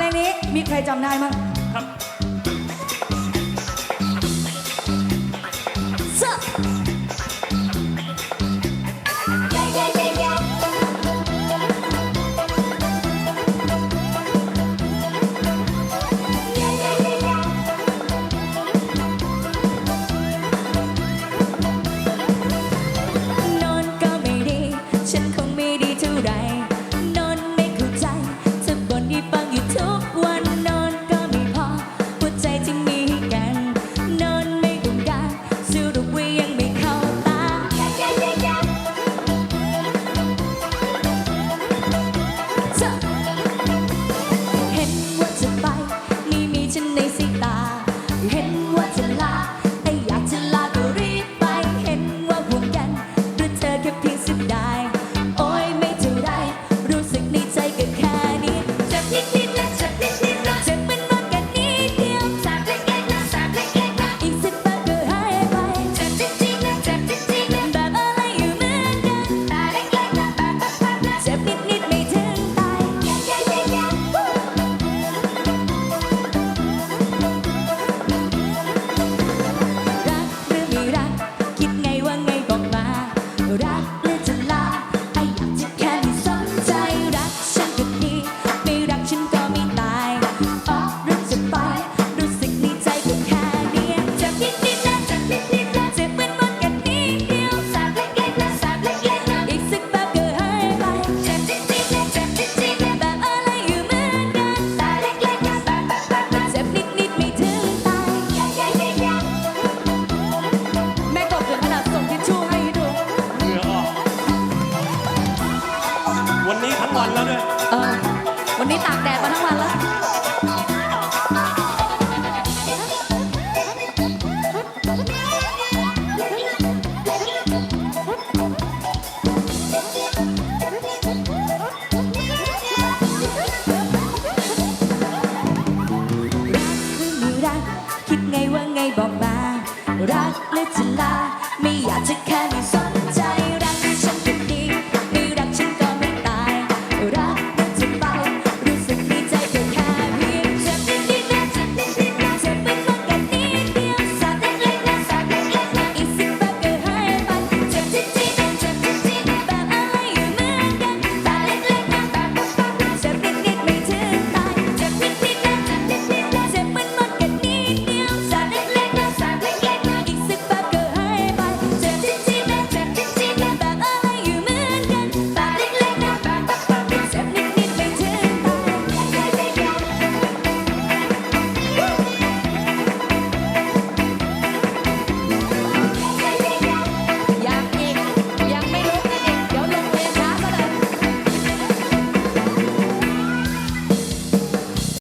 เพลงนี้มีใครจำได้มั้ง วันนี้ทั้งวันแล้วด้วยเออ วันนี้ตากแดดมาทั้งวันแล้วรักและจะลาไม่อยากจะแค่